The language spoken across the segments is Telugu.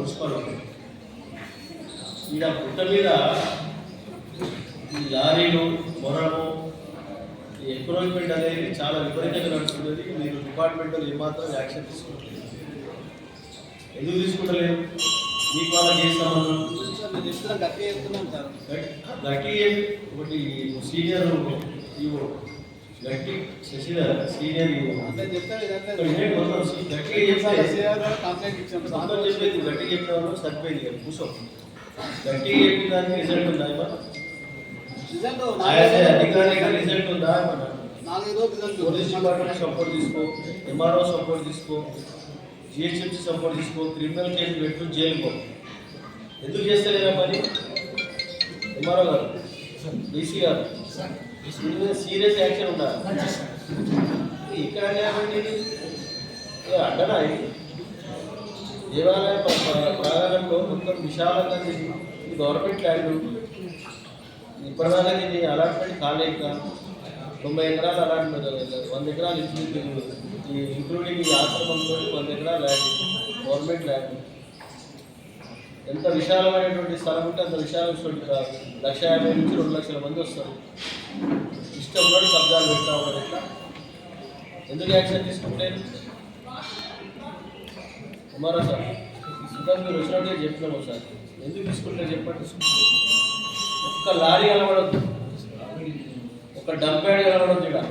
మున్సిపల్ ఈడ పుట్ట మీద ఈ లారీలు మొరము ఈ ఎంక్రోచ్మెంట్ అనేది చాలా విపరీతంగా నడుస్తున్నది మీరు డిపార్ట్మెంట్లో ఏమాత్రం యాక్షన్ తీసుకోవట్లేదు. ఎందుకు తీసుకుంటలేదు? మీకు వాళ్ళకి ఏ సంబంధం? గట్టి ఒకటి సీనియర్ ఈవో గట్టి శశిధర్ సీనియర్ సంతోషం చెప్పేది గట్టి చెప్తాను సరిపోయింది కూర్చో. గట్టి చెప్పిన దానికి రిజల్ట్ ఉందా? రిజల్ట్ ఆయా అధికారికి రిజల్ట్ ఉందా పోలీస్ డిపార్ట్మెంట్ సపోర్ట్ తీసుకో ఎంఆర్ఓ సపోర్ట్ తీసుకో జిహెచ్ఎంసీ సపోర్ట్ తీసుకో క్రిమినల్ కేసు పెట్టు జైలు పో. ఎందుకు చేస్తలేరా పని ఎంఆర్ఓ గారు డీసీ గారు. దీని మీద సీరియస్ యాక్షన్ ఉండాలి ఇక్కడ ఏమండి ఇది? ఏ అడ్డనా ఇది దేవాలయ ప్ర- ప్ర- ప్రాంగణంలో మొత్తం విశాలంగా ఇది ఇది గవర్నమెంట్ ల్యాండ్ ఇప్పటిదాకా దీన్ని అలాట్మెంట్ కాలేక తొంభై ఎకరాలు అలాట్మెంట్ వంద ఎకరాలు ఇంక్లూడింగ్ ఈ ఇంక్లూడింగ్ ఈ ఆశ్రమంతో వంద ఎకరాలు ల్యాండ్ గవర్నమెంట్ ల్యాండ్ ఎంత విశాలమైనటువంటి స్థలం ఉంటే అంత విశాలమైనటువంటి కాదు లక్ష యాభై నుంచి రెండు లక్షల మంది వస్తారు ఇష్టం కూడా శబ్దాలు పెడతా ఉన్నారు ఇట్లా ఎందుకు యాక్షన్ తీసుకుంటే కుమారా సార్ ఇంకా మీరు వచ్చినట్టే చెప్తున్నాం సార్ ఎందుకు తీసుకుంటే చెప్పండి ఒక్క లారీ కలవడద్దు ఒక డంప్యాడ్ కనబడద్దు ఇక్కడ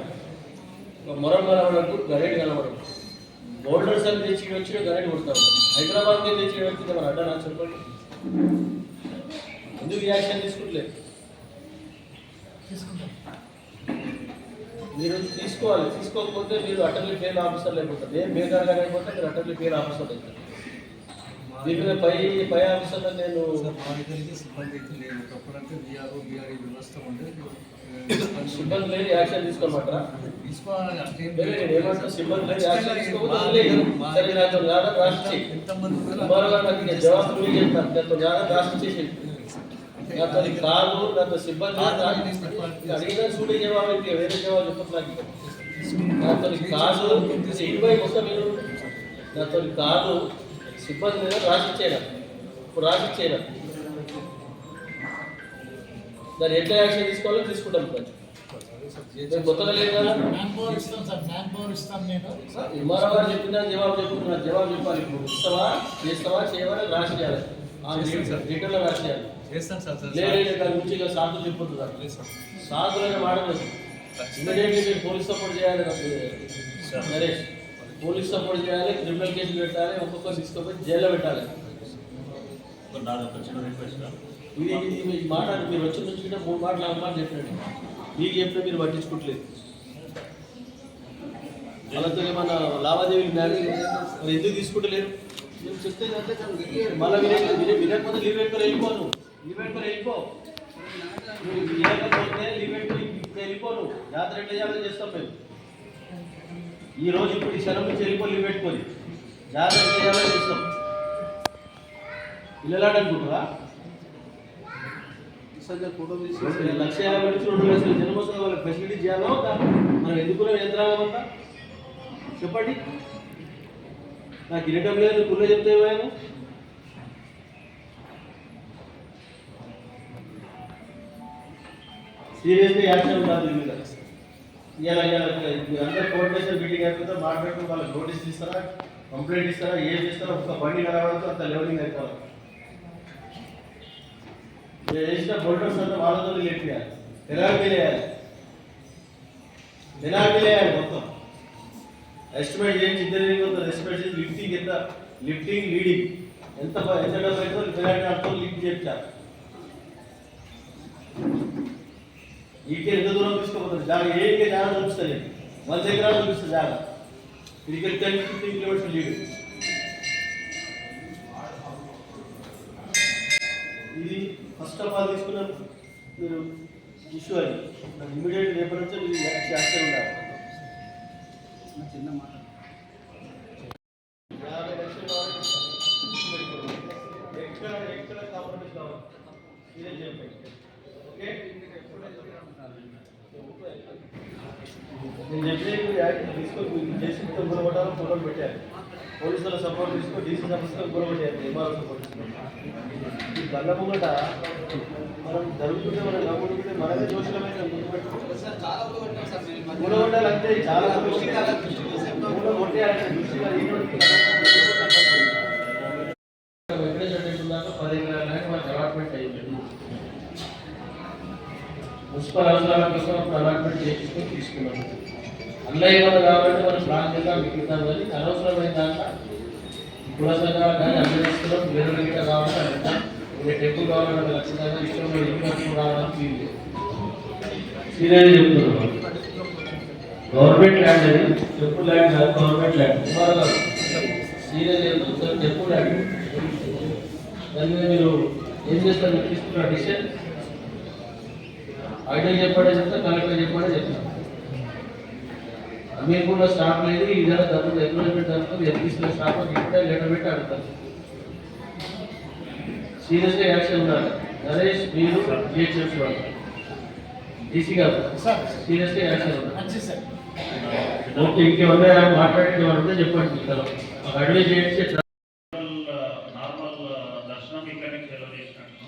ఒక మొరం కలవడద్దు గరేట్ కనబడద్దు బోల్డర్స్ అని తెచ్చి వచ్చి గరేట్ కొడతారు హైదరాబాద్ తెచ్చి వచ్చి మన అడ్డా చెప్పండి ఎందుకు యాక్షన్ తీసుకుంటలేదు మీరు తీసుకోవాలి తీసుకోకపోతే మీరు అటర్లీ ఫెయిల్ ఆఫీసర్ లేకపోతారు ఏం బేకార్గా అయిపోతే మీరు అటర్లీ ఫెయిల్ ఆఫీసర్ అవుతారు దీని మీద పై పై ఆఫీసర్లో నేను బాధితులకి సిబ్బంది అయితే లేదు ఒకప్పుడు బీఆర్ఓ బీఆర్ఈ వ్యవస్థ ఉండేది. సిబ్బంది లేదు యాక్షన్ తీసుకోమంటారా? కాదు నాతో సిబ్బంది అడిగిన చూడే జవాబు వేరే జవాబు చెప్పదు నాకు ఇక. నాతో కాదు ఇరవై మొత్తం మీరు. నాతో కాదు సిబ్బంది మీద రాసిచ్చేయడం ఇప్పుడు రాసిచ్చేయడం దాన్ని ఎట్లా యాక్షన్ తీసుకోవాలో తీసుకుంటాం. నేను కొత్తగా లేదు కదా? మ్యాన్ పవర్ ఇస్తాం సార్ మ్యాన్ పవర్ ఇస్తాం నేను ఇమ్మారావు గారు చెప్పిన జవాబు చెప్తున్నా జవాబు చెప్పాలి ఇప్పుడు. ఇస్తావా? చేస్తావా? చేయవా? రాసి చేయాలి. రిటర్న్లో రాసి చేయాలి. చేస్తాను సార్ సార్. లేదు దాని గురించి ఇక సాధులు చెప్పొద్దు సార్. మాడలేదు ఇమీడియట్లీ మీరు పోలీస్ సపోర్ట్ చేయాలి నాకు నరేష్ పోలీస్ సపోర్ట్ చేయాలి క్రిమినల్ కేసు పెట్టాలి ఒక్కొక్కరు తీసుకొని జైల్లో పెట్టాలి. చిన్న రిక్వెస్ట్ ఇది ఇది ఈ మాట మీరు వచ్చిన నుంచి కూడా మూడు మాటలు నాలుగు మాటలు చెప్పినట్టు మీకు చెప్పిన మీరు పట్టించుకోవట్లేదు. వాళ్ళతో ఏమన్నా లావాదేవీలు మ్యారేజ్ మరి ఎందుకు తీసుకుంటలేరు? మేము చెప్తే మళ్ళీ వినే వినే వినకపోతే లీవ్ పెట్టుకొని వెళ్ళిపోను. లీవ్ పెట్టుకొని వెళ్ళిపో. నువ్వు వినకపోతే లీవ్ పెట్టుకొని ఇప్పుడు వెళ్ళిపోను. జాతర ఎట్లా చేయాలో చేస్తాం మేము? ఈ రోజు ఇప్పుడు ఈ క్షణం నుంచి వెళ్ళిపో లీవ్ పెట్టుకొని. ఎట్లా చేయాలో చేస్తాం? ఇల్లలాడనుకుంటారా లక్ష యాభై నుంచి రెండు లక్షల జన్మోత్సవం వాళ్ళకి ఫెసిలిటీ చేయాలో? మనం ఎందుకున్న యంత్రాంగం అంతా? చెప్పండి. నాకు ఇరటం లేదు కుళ్ళ చెప్తే ఏమైనా? సీరియస్గా యాక్షన్ ఉండాలి మీద. ఇలా ఇలా అందరు కోఆర్డినేషన్ మీటింగ్ అయిపోతే మాట్లాడుతూ వాళ్ళకి నోటీస్ ఇస్తారా? కంప్లైంట్ ఇస్తారా? ఏం చేస్తారా? ఒక బండి కలవడంతో అంత లెవెలింగ్ అయిపోవాలి. నేను వేసిన బోల్డర్స్ అంతా వాళ్ళతో లేట్ చేయాలి. పెనాల్టీ వేయాలి. మొత్తం. ఎస్టిమేట్ చేయించి ఇంజనీరింగ్ మొత్తం ఎస్టిమేట్ చేసి లిఫ్టింగ్ ఎంత? లిఫ్టింగ్ లీడింగ్ ఎంత ఎంత డబ్బు అయితే పెనాల్టీ అంతా లిఫ్ట్ చేస్తారు. ఈకే ఎంత దూరం తీసుకోపోతుంది జాగా ఏంటి జాగా చూపిస్తుంది వంద ఎకరాలు చూపిస్తుంది జాగా. Cricket ten fifteen kilometres leading first of all తీసుకున్న మీరు ఇష్యూ అది. నాకు ఇమీడియట్ రేపటి నుంచి మీరు యాక్షన్ ఉండాలి చిన్న మాట ఎక్కడ ఎక్కడ కాంప్రమైజ్ కావాలి ఇదే చెప్పండి ఓకే నేను చెప్పి యాక్ట్ తీసుకొని చేసి గుణ కొట్టాలని ఫోటోలు పెట్టారు. పోలీసుల సపోర్ట్ తీసుకుని డీసీ సమస్యలు గుణ కొట్టారు ఎంఆర్ఓ సపోర్ట్ తీసుకుని. ఈ దండ ముంగట మనం జరుగుతుంటే మనం నమ్ముకుంటే మనమే దోషులమైన గుర్తుపెట్టుకుంటే చాలా కూడా చాలా అలాట్మెంట్ అయింది. మున్సిపల్ అవసరాల కోసం అలాట్మెంట్ చేసుకుని తీసుకున్నాం. అందులో ఏమన్నా కావాలంటే మనం ప్లాన్ చేద్దాం మిగిలిద్దాం కానీ అనవసరమైన దాంట్లో కుల సంఘాలు కానీ అభ్యర్థిస్తున్నాం వస్తున్నాం వేరే గిట్ట కావాలంటే అడుగుతాం టెంపుల్ కావాలంటే ఖచ్చితంగా ఇష్టంలో లేదు ఇంకొక కావాలని ఫీల్ సీరియస్ చెప్తున్నాం. గవర్నమెంట్ ల్యాండ్ అది. టెంపుల్ ల్యాండ్ కాదు గవర్నమెంట్ ల్యాండ్. సీరియస్ చెప్తున్నారు టెంపుల్ ల్యాండ్. దాని మీద మీరు ఏం చేస్తారు? తీసుకున్న డిసిషన్? ఐడియా చెప్పాడే చెప్తా కలెక్టర్ చెప్పాడే చెప్తాను అమీర్పూర్లో స్టాక్ లేదు ఇదైనా జరుగుతుంది ఎంప్లాయ్మెంట్ జరుగుతుంది ఎల్పిసిలో స్టాక్ ఇప్పుడే లెటర్ పెట్టి అడుగుతారు. సీరియస్గా యాక్షన్ ఉండాలి. నరేష్ మీరు జిహెచ్ఎఫ్ వాళ్ళు. డీసీ గారు. సార్. సీరియస్గా యాక్షన్ ఉండాలి. మంచి సార్. ఓకే ఇంకేమన్నా మాట్లాడేది వాళ్ళు ఉంటే చెప్పండి ఒక అడ్వైజ్ చేయండి నార్మల్ దర్శనం ఇక్కడ నుంచి ఎలా చేసినట్టు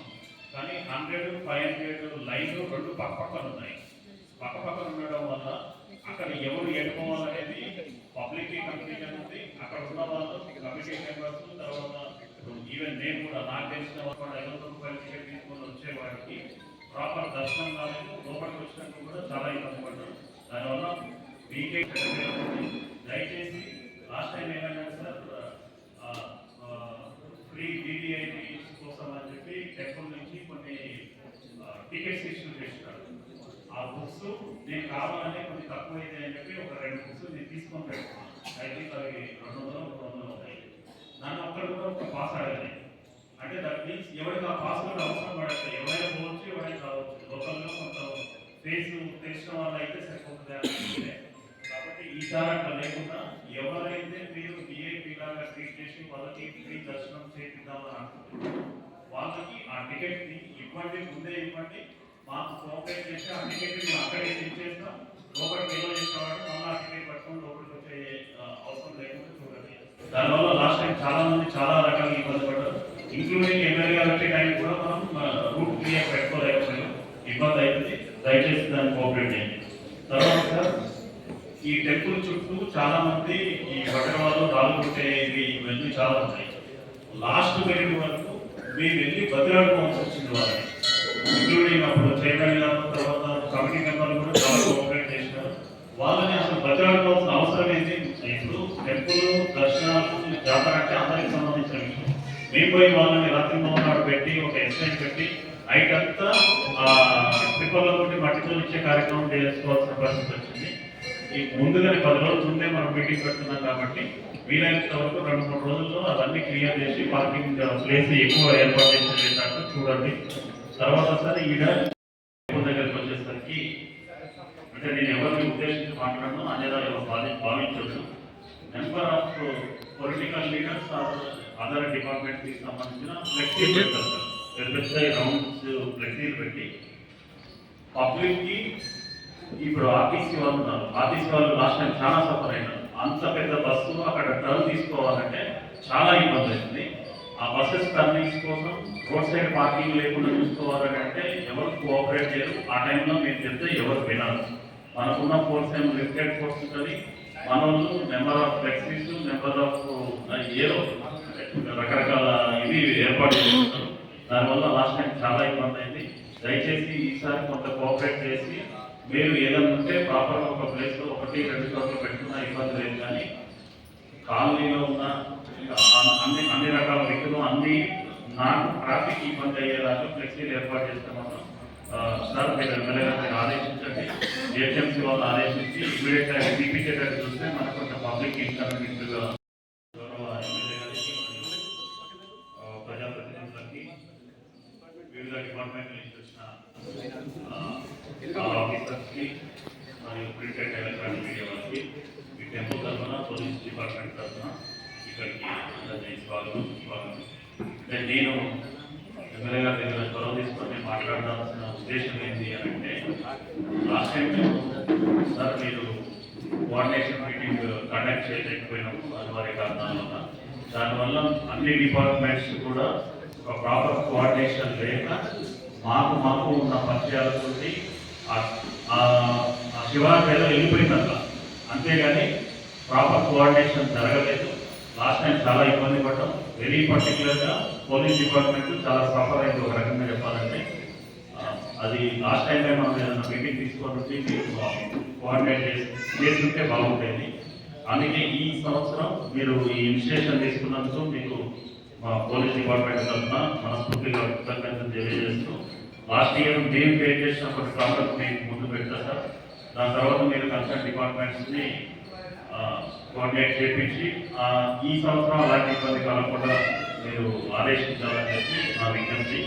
కానీ హండ్రెడ్ ఫైవ్ హండ్రెడ్ లైన్లు రెండు పక్క పక్కన ఉన్నాయి. పక్క పక్కన ఉండడం వల్ల అక్కడ ఎవరు ఎడుకోవాలనేది పబ్లిక్ కన్ఫ్యూజన్ ఉంది. అక్కడ ఉన్న వాళ్ళు కమిటీ మెంబర్స్ తర్వాత ఈవెన్ నేను కూడా నాకు తెలిసిన వాళ్ళు ఐదు వందల రూపాయల టికెట్ తీసుకొని వచ్చే వాడికి ప్రాపర్ దర్శనం కాలేదు. లోపలికి వచ్చినట్టు కూడా చాలా ఇబ్బంది పడ్డారు. దానివల్ల మీకే దయచేసి లాస్ట్ టైం ఏమైనా సార్ ఫ్రీ డిడిఐటి కోసం అని చెప్పి టెంపుల్ నుంచి కొన్ని టికెట్స్ ఇష్యూ చేసినారు ఆ బుక్స్ నేను కావాలంటే కొంచెం తక్కువ అయితే అని చెప్పి ఒక రెండు బుక్స్ నేను తీసుకొని పెట్టుకున్నాను అయితే అవి రెండు వందలు మూడు వందలు అవుతాయి. నన్ను ఒక్కరు కూడా ఒక పాస్ అడగలేదు అంటే దట్ మీన్స్ ఎవరికి ఆ పాస్ కూడా అవసరం పడతాయి ఎవరైనా పోవచ్చు ఎవరైనా కావచ్చు లోకల్లో కొంత ఫేస్ తెలిసిన వాళ్ళు అయితే సరిపోతుంది అనుకుంటే. కాబట్టి ఈ అట్లా లేకుండా ఎవరైతే మీరు విఐపి లాగా ట్రీట్ చేసి వాళ్ళకి ఫ్రీ దర్శనం చేపిద్దామని అనుకుంటున్నారు వాళ్ళకి ఆ టికెట్ని ఇవ్వండి ముందే ఇవ్వండి. మాకు కోఆపరేట్ చేస్తే అన్ని టికెట్ మేము అక్కడే చేస్తాం. లోపలికి ఎలా చేసేవాడు మళ్ళీ ఆ టికెట్ పట్టుకొని లోపలికి వచ్చే అవసరం లేకుండా చూడండి. దానివల్ల లాస్ట్ టైం చాలా మంది చాలా రకాల ఇబ్బంది పడ్డారు. ఇంక్లూడింగ్ ఎమ్మెల్యే గారు వచ్చే టైం కూడా మనం రూట్ క్లియర్ పెట్టుకోలేకపోయాం ఇబ్బంది అవుతుంది దయచేసి దాన్ని కోఆపరేట్ చేయండి. తర్వాత ఈ టెంపుల్ చుట్టూ చాలా మంది ఈ వటవాళ్ళు రాళ్ళు కొట్టేది ఇవన్నీ చాలా ఉన్నాయి. లాస్ట్ మినిట్ వరకు మేము వెళ్ళి బతిలాడుకోవాల్సి వచ్చింది వాళ్ళకి. ఇంక్లూడింగ్ అప్పుడు చైర్మన్ గారు తర్వాత కమిటీ మెంబర్లు కూడా చాలా కోఆపరేట్ చేసినారు వాళ్ళని అసలు బతిలాడుకోవాల్సిన అవసరం ఏంటి? ఇప్పుడు టెంపుల్ దర్శనాలు జాతర అంటే అందరికి సంబంధించిన విషయం. మేము పోయి వాళ్ళని రాత్రి మోహనాడు పెట్టి ఒక ఎస్ఐని పెట్టి నైట్ అంతా ట్రిప్పర్ల తోటి మట్టితో ఇచ్చే కార్యక్రమం చేసుకోవాల్సిన పరిస్థితి వచ్చింది. ఈ ముందుగానే పది రోజులు ముందే మనం మీటింగ్ పెడుతున్నాం కాబట్టి వీలైనంత వరకు రెండు మూడు రోజుల్లో అవన్నీ క్లియర్ చేసి పార్కింగ్ ప్లేస్ ఎక్కువ ఏర్పాటు చేసేటట్టు చూడండి. తర్వాత సార్ ఈడ దగ్గరికి వచ్చేసరికి అంటే నేను ఎవరిని ఉద్దేశించి మాట్లాడను అనేదా ఎవరు భావి భావించదు number of political leaders or other డిపార్ట్మెంట్కి సంబంధించిన ఫ్లెక్సీలు పెడతారు సార్. పెద్ద పెద్ద రౌండ్స్ ఫ్లెక్సీలు పెట్టి. పబ్లిక్కి ఇప్పుడు ఆర్టీసీ వాళ్ళు ఉన్నారు. ఆర్టీసీ వాళ్ళు లాస్ట్ టైం చాలా సఫర్ అయినారు. అంత పెద్ద బస్సు అక్కడ టర్న్ తీసుకోవాలంటే చాలా ఇబ్బంది అవుతుంది. బస్సెస్ టర్నింగ్స్ కోసం రోడ్ సైడ్ పార్కింగ్ లేకుండా చూసుకోవాలంటే అంటే ఎవరు కోఆపరేట్ చేయరు. ఆ టైంలో మీరు చెప్తే ఎవరు వినరు. మనకున్న ఫోర్స్ ఏమో లిమిటెడ్ ఫోర్స్ ఉంటుంది. మన వాళ్ళు number of flexis number of ఏదో రకరకాల ఇవి ఏర్పాటు చేస్తున్నారు దానివల్ల లాస్ట్ టైం చాలా ఇబ్బంది అయింది. దయచేసి ఈసారి కొంత కోఆపరేట్ చేసి మీరు ఏదైనా ఉంటే ప్రాపర్గా ఒక ప్లేస్లో ఒకటి రెండు చోట్ల పెట్టుకున్నా ఇబ్బంది లేదు కానీ కాలనీలో ఉన్న అన్ని అన్ని రకాల వ్యక్తులు అన్ని నాకు ట్రాఫిక్ ఇబ్బంది అయ్యేలాగా ఫ్లెక్సీలు ఏర్పాటు చేస్తే మాత్రం సార్ మీరు ఎమ్మెల్యే గారు ఆదేశించండి. ఏటీఎంసీ వాళ్ళు ఆదేశించి ఇమీడియట్గా చూస్తే మనకు కొంచెం పబ్లిక్ ఇంకా గా గౌరవ ఎమ్మెల్యే గారికి మరియు, ఆ, ప్రజాప్రతినిధులకి వివిధ డిపార్ట్మెంట్ నుంచి వచ్చిన ఆ, ఆఫీసర్స్కి మరియు ప్రింటెడ్ ఎలక్ట్రానిక్ మీడియా వాళ్ళకి ఈ టెంపుల్ తరఫున పోలీస్ డిపార్ట్మెంట్ తీసుకోవాలి అంటే నేను ఎమ్మెల్యేగా దగ్గర చొరవ తీసుకొని మాట్లాడాల్సిన ఉద్దేశం ఏంటి అని అంటే లాస్ట్ టైం సార్ మీరు కోఆర్డినేషన్ మీటింగ్ కండక్ట్ చేయలేకపోయినాం అనివార్య కారణాల వల్ల. దానివల్ల అన్ని డిపార్ట్మెంట్స్ కూడా ఒక ప్రాపర్ కోఆర్డినేషన్ లేక మాకు మాకు ఉన్న పరిచయాలతోటి ఆ- ఆ ఆ శివారు ఏదో అంతేగాని ప్రాపర్ కోఆర్డినేషన్ జరగలేదు. లాస్ట్ టైం చాలా ఇబ్బంది పడ్డాం. వెరీ పర్టికులర్గా పోలీస్ డిపార్ట్మెంట్ చాలా సఫర్ అయింది ఒక రకంగా చెప్పాలంటే. అది లాస్ట్ టైం మనం ఏదైనా మీటింగ్ తీసుకొని వచ్చి కోఆర్డినేట్ చేసి చేస్తుంటే బాగుంటుంది అందుకే ఈ సంవత్సరం మీరు ఈ ఇనిషియేషన్ తీసుకున్నందుకు మీకు మా పోలీస్ డిపార్ట్మెంట్ తరఫున మనస్ఫూర్తిగా కృతజ్ఞతలు తెలియజేస్తూ లాస్ట్ ఇయర్ మేము పే చేసినప్పటి ప్రాబ్లమ్ మీకు ముందు పెడతా సార్. దాని తర్వాత మీరు కన్సర్న్ డిపార్ట్మెంట్స్ని కాంటాక్ట్ చేపించి ఈ సంవత్సరం అలాంటి ఇబ్బంది కలగకుండా మీరు ఆదేశించాలని చెప్పి నా విజ్ఞప్తి.